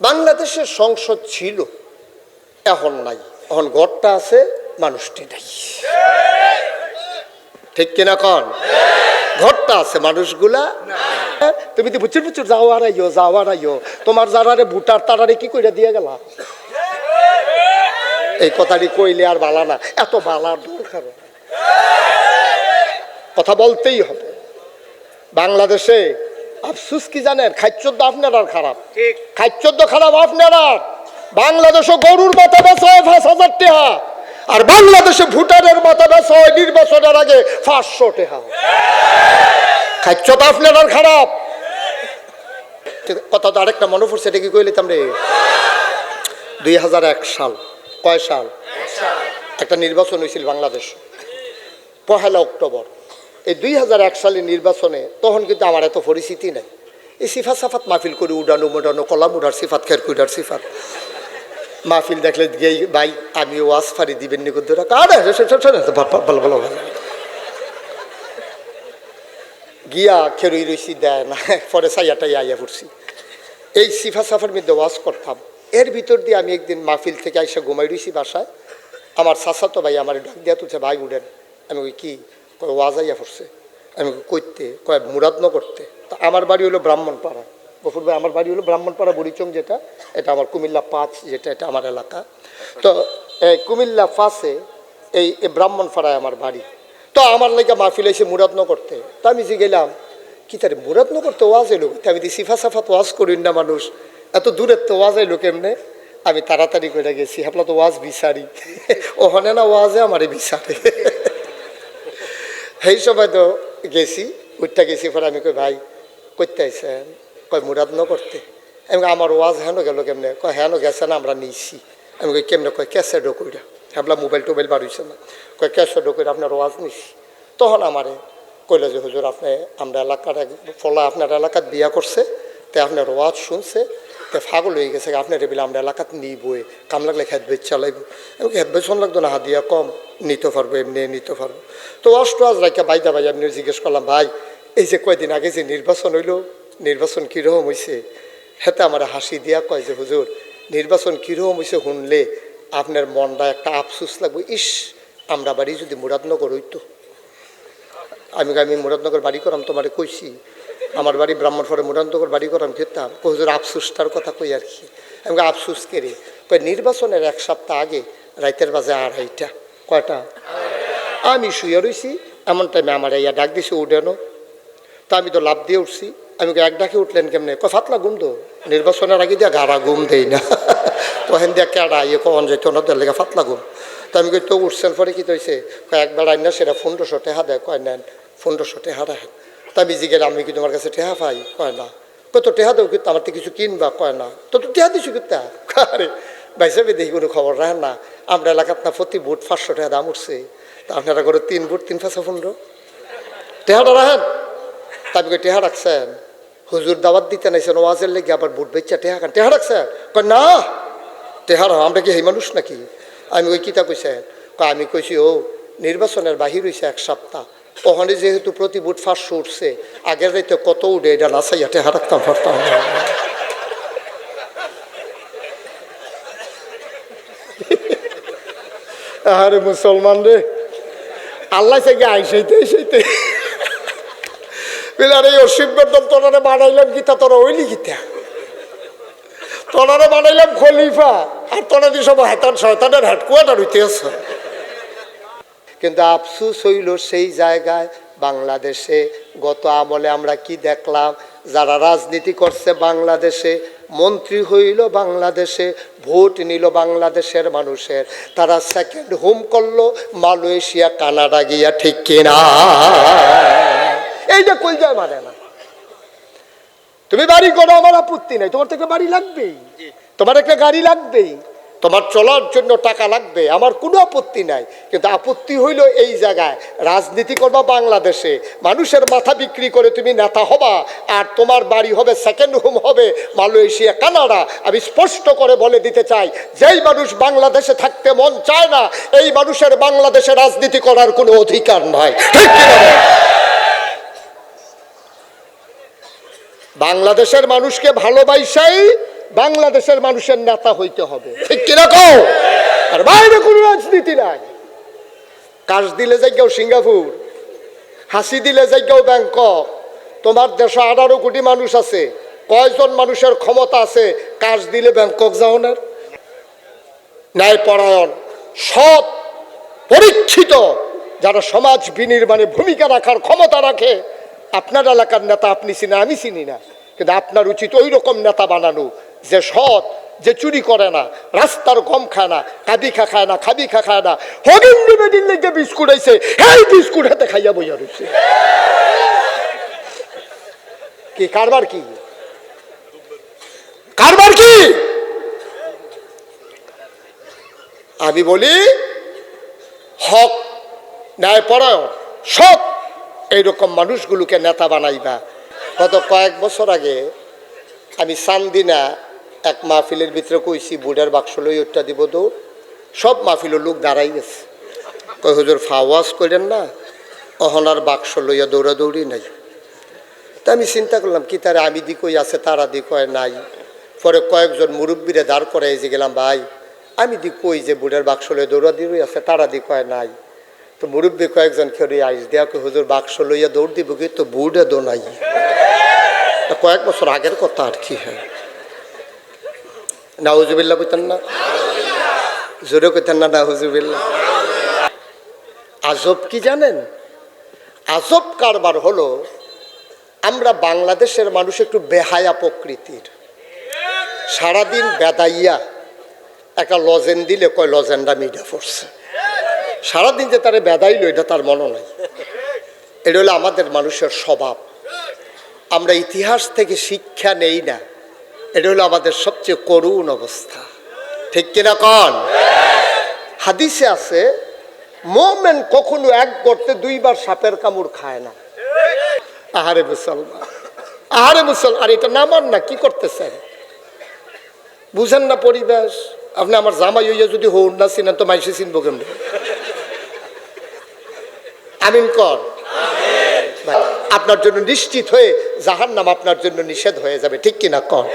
বাংলাদেশের সংসদ ছিল, এখন নাই। এখন ঘরটা আছে, মানুষটি নাই। ঠিক কিনা কন? ঘরটা আছে, মানুষগুলা তুমি তো বুচুর বুচুর যাও আর আইও যাও আর আইও তোমার যারারে ভুটার, তারারে কি কইরা দিয়ে গেলা? এই কথাটি কইলে আর বালা না, এত বালার দরকার। কথা বলতেই হবে। বাংলাদেশে আফসুস কি জানেন? খাদ্যদ্য আপনার আর খারাপ। খাদ্যদ্য খারাপ আপনার আর। বাংলাদেশে গরুর মাথা বেচা হয় পাঁচ হাজার টেহা। আর বাংলাদেশে ভুটানের মাথা বেচা হয় নির্বাচনের আগে পাঁচশো টেহা। খাদ্য তো আপনার খারাপ। কথা তো আরেকটা মনে পড়ছে এটা কি কইলিতাম রে? দুই হাজার এক সাল। কয় সাল? একটা নির্বাচন হয়েছিল বাংলাদেশ। পহেলা অক্টোবর। এই দুই হাজার এক সালের নির্বাচনে তখন কিন্তু আমার এত পরিচিতি নাই। এই সিফাত সাফাত মাহফিল করে উডানো, মুডানো, কলাম উডার সিফাত, খের কুডার সিফাত। মাহফিল দেখলে গেই ভাই, আমি ওয়াজ ফারি দিবেন নি কুদ্দুরা কারে ভালো ভালো ভালো গিয়া খেরুই রইছি, দেয় না, পরে সাইয়াটাই আইয়া পড়ছি। এই সিফা সাফার মধ্যে ওয়াজ করতাম। এর ভিতর দিয়ে আমি একদিন মাহফিল থেকে আইসা ঘুমাই রইছি বাসায়। আমার তো ভাই আমার ডাক দিয়া তুলছে, ভাই, উঠেন। আমি কই, কি? কয় ওয়াজাইয়া পড়ছে আমি কই, কইতে? কয় মুরাদ ন করতে তা আমার বাড়ি হলো ব্রাহ্মণপাড়া। গফুর ভাই, আমার বাড়ি হলো ব্রাহ্মণপাড়া বুড়িচং যেটা। এটা আমার কুমিল্লা পাঁচ, যেটা এটা আমার এলাকা। তো, এই কুমিল্লা পাঁচে এই ব্রাহ্মণপাড়ায় আমার বাড়ি। তো আমার লাগে মাহফিল এসে মুরাদন করতে তা আমি যে গেলাম, কি তার মুরাদন করতে ওয়াজ এলো তা আমি দি সিফা সাফাত ওয়াজ করিন না মানুষ। এত দূরের তো ওয়াজ এলো কেমনে? আমি তাড়াতাড়ি করে গেছি আপনার তো ওয়াজ বিচারি। ওখানে না, ওয়াজে আমারে বিচারে। সেই সময় তো গেছি উঠটা গেছি, পরে আমি কই, ভাই, করতে আইসেন কয়, মুরাদ ন করতে। আমি আমার ওয়াজ হেন গেল কেমনে? কয়, হেন গেছে না, আমরা নিয়েছি আমি কই, কেমনে? কয় ক্যাসে ডকুইরা আপনার মোবাইল টোবাইল বাড়িছে না। কয় ক্যাসে ডকুইরা আপনার ওয়াজ নিছি। তখন আমারে কইল যে, হুজুর, আপনি, আমরা এলাকার ফলা আপনার এলাকাত বিয়া করছে, তে আপনার ওয়াজ শুনছে ফাগল হয়ে গেছে আপনার এবিলে আমরা এলাকাত নিবই কাম লাগলে খেত বেচ চালাইব আমি খেত বেচন লাগতো না হাদিয়া কম, নিতে পারব, এমনি নিতে পারব। তো অষ্ট টোয়াজ রাখা বাইদা ভাই আপনি জিজ্ঞেস করলাম, ভাই, এই যে কয়দিন আগে যে নির্বাচন হইল, নির্বাচন কীরকম হয়েছে হেতে আমার হাসি দিয়া কয় যে, হুজুর, নির্বাচন কীরকম হয়েছে শুনলে আপনার মনটা একটা আফসুস লাগবে। ইস, আমরা বাড়ি যদি মুরাদনগর হইতো। আমি আমি মুরাদনগর বাড়ি করাম, তোমারে কইছি। আমার বাড়ি ব্রাহ্মণফরে মুরাদনগর বাড়ি করাম খেতাম হুজুর আফসুসটার কথা কই আর কি? আমি আফসুস কেরে। কই নির্বাচনের এক সপ্তাহ আগে, রাইতের বাজে আড়াইটা, কয়টা? আমি শুয়ে রইছি, এমন টাইমে আমার ইয়া ডাক দিছে উডেনো তা আমি তো লাভ দিয়ে উঠছি। আমি এক ডাকে উঠলেন কেমনে? কয় ফাতলা ঘুম তো, নির্বাচনের আগে দিয়া গাড়া গুম দেই না। তো হেন দিয়া কেডা ইয়ে কখন যেত না তার লেগে ফাতলা গুম তো আমি তো উঠছেন পরে কি তৈছে কয় একবার আইন সেটা পনেরোশো টেহা দেয়, কয় নেন পনেরোশো টেহা রাখেন তা আমি জিজ্ঞেস আমি কি তোমার কাছে টেহা পাই? কয় না। কত টেহা দেও কিন্তু আমার তো কিছু কিনবা? কয় না। তো তো টেহা দিছো কিন্তু আরে, ভাই সাহেব, দেখি কোনো খবর রাখেন না। আমরা এলাকাত না প্রতি বুট পাঁচশো টাকা দাম উঠছে। তা আপনারা করে তিন বুট, তিন পাঁচশো পনেরো? টেহাটা রাখেন। তারপরে টেহা রাখছেন? হুজুর দাওয়াত দিতে নাইছেন ওয়াজের লেগে আবার বুট বেচা টেহা খান। টেহা রাখছেন? কয়, না। টেহা রাখ, আমরা কি সেই মানুষ নাকি? আমি ওই কিতা কইছেন। কয়, আমি কইছি, ও নির্বাচনের বাহির হয়েছে এক সপ্তাহ। ওখানে যেহেতু প্রতি বুট ফাঁসশো উঠছে আগের রাইতে কত উঠে, এটা না চাইয়া টেহা রাখতাম পারতাম আরে মুসলমান রে। আল্লাহ থেকে আইসাইতে আইসাইতে বিলার এই অসিবের দল তোরারে বানাইলাম গীতা তোরা ওইলি গীতা তোরারে বানাইলাম খলিফা, আর তোরা দিয়ে সব হেতান শয়তানের হেডকোয়ার্টার হইতে আছে। কিন্তু আফসুস হইল সেই জায়গায় বাংলাদেশে। গত আমলে আমরা কি দেখলাম? যারা রাজনীতি করছে বাংলাদেশে, মন্ত্রী হইল বাংলাদেশে, ভোট নিল বাংলাদেশের মানুষের। তারা সেকেন্ড হোম করল মালয়েশিয়া, কানাডা গিয়া ঠিক কিনা? এইটা কই যায় মানে না? তুমি বাড়ি করো, আমার আপত্তি নাই। তোমার থেকে বাড়ি লাগবেই। তোমার একটা গাড়ি লাগবেই। তোমার চলার জন্য টাকা লাগবে, আমার কোনো আপত্তি নাই। কিন্তু আপত্তি হইল এই জায়গায়, রাজনীতি করবা বাংলাদেশে, মানুষের মাথা বিক্রি করে তুমি নেতা হবা, আর তোমার বাড়ি হবে সেকেন্ড হোম হবে, মালয়েশিয়া, কানাডা। আমি স্পষ্ট করে বলে দিতে চাই, যেই মানুষ বাংলাদেশে থাকতে মন চায় না, এই মানুষের বাংলাদেশে রাজনীতি করার কোনো অধিকার নাই। বাংলাদেশের মানুষকে ভালোবাসাই বাংলাদেশের মানুষের নেতা হইতে হবে। ঠিক কীরকম আর বাইরে কোনো রাজনীতি নাই। কাজ দিলে যাইগাও সিঙ্গাপুর, হাসি দিলে যাইগাও ব্যাংকক। তোমার দেশে আঠারো কোটি মানুষ আছে, কয়জন মানুষের ক্ষমতা আছে কাজ দিলে ব্যাংকক যাওনের? ন্যায়পরায়ণ, সৎ, পরীক্ষিত, যারা সমাজ বিনির্মাণে ভূমিকা রাখার ক্ষমতা রাখে, আপনার এলাকার নেতা আপনি চিনে আমি চিনি না। কিন্তু আপনার উচিত ওই রকম নেতা বানানো যে সৎ, যে চুরি করে না, রাস্তার গম খায় না কাবি খা খায় না, খাবি খা খায় না, হগিন বেদিন লেগে বিস্কুট আইছে এই বিস্কুট হাতে খাইয়া বইয়া রয়েছে কি, কারবার কি? কারবার কি? আমি বলি, হক ন্যায়পরায়ণ সৎ, এইরকম মানুষগুলোকে নেতা বানাইবা। গত কয়েক বছর আগে আমি চান্দিনা এক মাহফিলের ভিতরে কইছি, বুড়ার বাক্স লই ওটা দিব দৌড়। সব মাহফিলের লোক দাঁড়াই গেছে কই হুজুর ফাওয়াজ করেন না? অহনার বাক্স লইয়া দৌড়াদৌড়ি নাই। তা আমি চিন্তা করলাম, কি তারা আমি দি কই আছে, তারা দি কয় নাই? পরে কয়েকজন মুরব্বীরে দাঁড় করে এসে গেলাম, ভাই, আমি দি কই যে বুড়ার বাক্স লইয়া দৌড়া দিবই আছে, তারা দি কয় নাই? তো মুরব্বী কয়েকজন খেয়ে আইস, দেয়া কই, হুজুর, বাক্স লইয়া দৌড় দিব কি? তো বুড়ে দো নাই। কয়েক বছর আগের কথা আর কি হ্যাঁ। নাউজুবিল্লা কইতেন না জোরে কইতেন না নাউজুবিল্লা আজব কি জানেন? আজব কারবার হলো, আমরা বাংলাদেশের মানুষ একটু বেহায়া প্রকৃতির। সারাদিন বেদাইয়া একটা লজেন দিলে কয়, লজেনটা মিডা পড়ছে। সারাদিন যে তারে বেদাইলো, এটা তার মনে নাই। এটা হলো আমাদের মানুষের স্বভাব। আমরা ইতিহাস থেকে শিক্ষা নেই না। এটা হলো আমাদের সবচেয়ে করুণ অবস্থা। ঠিক কিনা কন? হাদিসে আছে, মোমেন কখনো এক গর্তে দুইবার সাপের কামড় খায় না। আহারে মুসলমান আহারে মুসলমান, আর এটা নামান না, কি করতেছেন? বুঝেন না পরিবেশ, আপনি আমার জামাই হইয়া যদি হৌর না চিনেন তো মাইসে চিনবো কেমন? আমিন কর। আপনার জন্য নিশ্চিত হয়ে জাহার নাম আপনার জন্য নিষেধ হয়ে যাবে, ঠিক কিনা কন?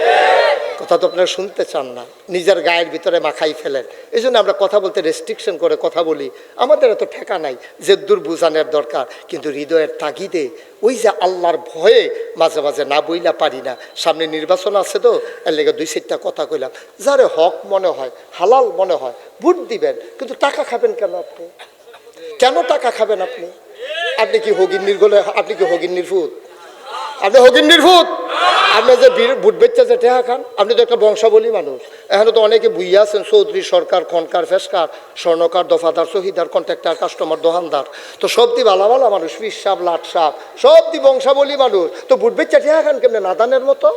কথা তো আপনারা শুনতে চান না, নিজের গায়ের ভিতরে মাখাই ফেলেন। এই জন্য আমরা কথা বলতে রেস্ট্রিকশন করে কথা বলি। আমাদের এত ঠেকা নাই যে দূর বুঝানোর দরকার, কিন্তু হৃদয়ের তাগিদে ওই যে আল্লাহর ভয়ে মাঝে মাঝে না বইলা পারি না। সামনে নির্বাচন আছে তো, এর লেগে দুই চারটা কথা কইলাম। যারে হক মনে হয়, হালাল মনে হয়, ভোট দিবেন, কিন্তু টাকা খাবেন কেন আপনি? কেন টাকা খাবেন আপনি? আপনি কি হগিন্নির গোলে আপনি কি হগিন্নির ফুট আপনি হগিন্নির ফুট আপনি যে বুট বেচা যে টেহা খান, আপনি তো একটা বংশাবলী মানুষ। এখানে তো অনেকে বুইয়া আছেন, চৌধুরী, সরকার, খনকার, ফেসকার, স্বর্ণকার, দফাদার শহীদার কন্ট্রাক্টার, কাস্টমার দোকানদার তো সব দি ভালো ভালো মানুষ বিশ সাপ, লাট সাপ সব বংশাবলী মানুষ। তো বুট বেচা টেহা খান কেমনে, নাদানের মতো?